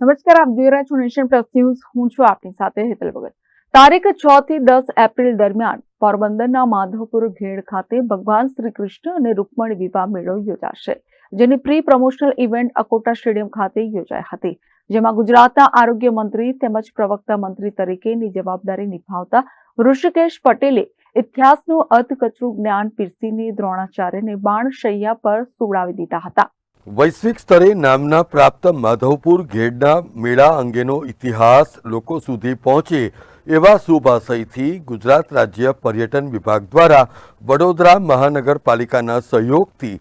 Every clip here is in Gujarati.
નમસ્કાર, આપ જોઈ રહ્યા છો નેશન પ્લસ ન્યૂઝ. હું છું આપની સાથે હેતલ ભગત. તારીખ છ થી દસ એપ્રિલ દરમિયાન પોરબંદરના માધવપુર ઘેડ ખાતે ભગવાન શ્રી કૃષ્ણ અને રૂકમણી વિવાહ મેળો યોજાશે, જેની pre promotional event Akota stadium ખાતે યોજાઈ હતી, જેમાં ગુજરાતના આરોગ્ય મંત્રી તેમજ પ્રવક્તા મંત્રી તરીકેની જવાબદારી નિભાવતા ઋષિકેશ પટેલે ઇતિહાસનું અર્થકચરું જ્ઞાન પીરસીને દ્રોણાચાર્યને બાણ શૈયા પર સુવડાવી દીધા હતા. વૈશ્વિક સ્તરે નામના પ્રાપ્ત માધવપુર ઘેડના મેળા અંગેનો ઇતિહાસ લોકો સુધી પહોંચે એવા શુભાશયથી ગુજરાત રાજ્ય પર્યટન વિભાગ દ્વારા વડોદરા મહાનગરપાલિકાના સહયોગથી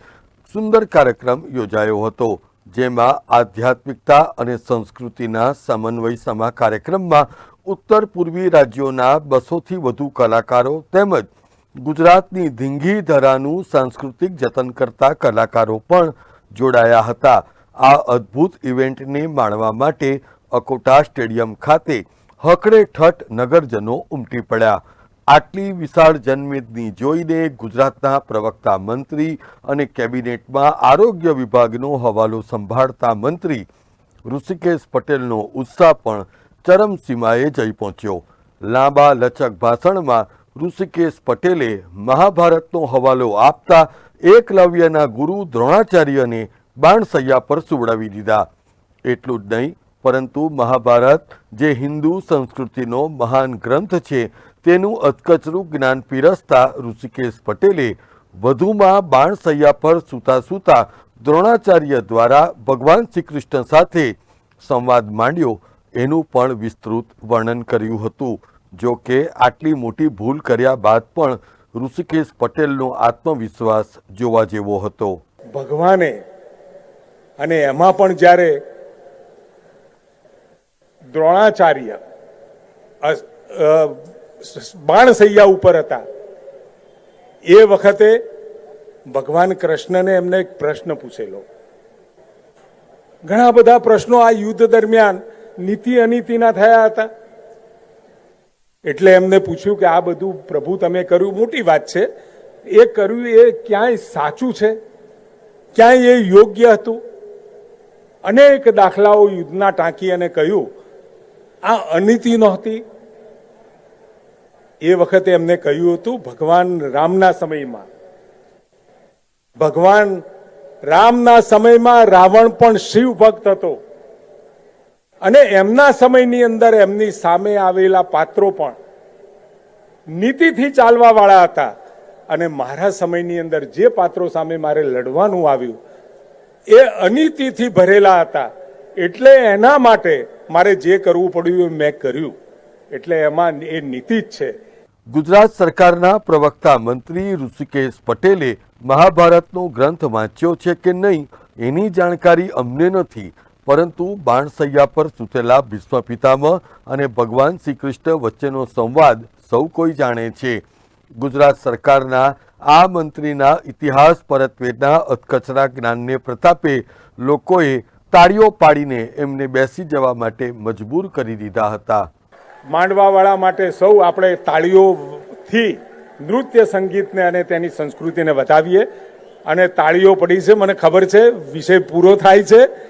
સુંદર કાર્યક્રમ યોજાયો હતો, જેમાં આધ્યાત્મિકતા અને સંસ્કૃતિના સમન્વય સમા કાર્યક્રમમાં ઉત્તર પૂર્વી રાજ્યોના બસોથી વધુ કલાકારો તેમજ ગુજરાતની ધીંગી ધરાનું સાંસ્કૃતિક જતન કરતા કલાકારો પણ જોડાયા હતા. આ અદ્ભુત ઇવેન્ટને માણવા માટે અકોટા સ્ટેડિયમ ખાતે હકડે ઠઠ નગરજનો ઉમટી પડ્યા. આટલી વિશાળ જનમેદની જોઈને ગુજરાતના પ્રવક્તા મંત્રી અને કેબિનેટમાં આરોગ્ય વિભાગનો હવાલો સંભાળતા મંત્રી ઋષિકેશ પટેલનો ઉત્સાહ પણ ચરમસીમાએ જઈ પહોંચ્યો. લાંબા લચક ભાષણમાં ઋષિકેશ પટેલે મહાભારતનો હવાલો આપતા એકલવ્યના ગુરુ દ્રોણાચાર્યને બાણસૈયા પર સુવડાવી દીધા. એટલું જ નહીં, પરંતુ મહાભારત, જે હિન્દુ સંસ્કૃતિનો મહાન ગ્રંથ છે, તેનું અધકચરું જ્ઞાન પીરસતા ઋષિકેશ પટેલે વધુમાં બાણસૈયા પર સૂતા સૂતા દ્રોણાચાર્ય દ્વારા ભગવાન શ્રી કૃષ્ણ સાથે સંવાદ માંડ્યો. એનું પણ વિસ્તૃત વર્ણન કર્યું હતું. જો કે આટલી મોટી ભૂલ કર્યા બાદ પણ ઋષિકેશ પટેલનો આત્મવિશ્વાસ જોવા જેવો હતો. ભગવાને અને એમાં પણ જ્યારે દ્રોણાચાર્ય બાણસૈયા ઉપર હતા, એ વખતે ભગવાન કૃષ્ણને એમને એક પ્રશ્ન પૂછેલો. ઘણા બધા પ્રશ્નો આ યુદ્ધ દરમિયાન નીતિ અનીતિના થયા હતા. એટલે એમને પૂછ્યું કે આ બધું પ્રભુ તમે કર્યું. મોટી વાત છે. એ કર્યું એ ક્યાંય સાચું છે? ક્યાંય એ યોગ્ય હતું? અનેક દાખલાઓ યુદ્ધના ટાંકી અને કહ્યું, આ અનીતિ નહોતી. એ વખતે એમને કહ્યું હતું, ભગવાન રામના સમયમાં. ભગવાન રામના સમયમાં રાવણ પણ શિવ ભક્ત હતો. અને એમના સમયની અંદર એમની સામે આવેલા પાત્રો પણ નીતિથી ચાલવા વાળા હતા. અને મારા સમયની અંદર જે પાત્રો સામે મારે લડવાનું આવ્યું, એ અનીતિથી ભરેલા હતા. એટલે એના માટે મારે જે કરવું પડ્યું એ મેં કર્યું. એટલે એમાં એ નીતિ જ છે. ગુજરાત સરકારના પ્રવક્તા મંત્રી ઋષિકેશ પટેલે મહાભારતનો ગ્રંથ વાંચ્યો છે કે નહીં, એની જાણકારી અમને નથી. પરંતુ બાણસૈયા પર સૂતેલા ભીષ્મ પિતામહ અને ભગવાન શ્રી કૃષ્ણ વચ્ચેનો સંવાદ સૌ કોઈ જાણે છે. ગુજરાત સરકારના આ મંત્રીના ઇતિહાસ પરત્વેના અધકચરા જ્ઞાનને પ્રતાપે લોકોએ તાળીઓ પાડીને એમને બેસી જવા માટે મજબૂર કરી દીધા હતા. માંડવાવાળા માટે સૌ આપણે તાળીઓથી નૃત્ય સંગીતને અને તેની સંસ્કૃતિને વધાવીએ. અને તાળીઓ પડી છે, મને ખબર છે, વિષય પૂરો થાય છે.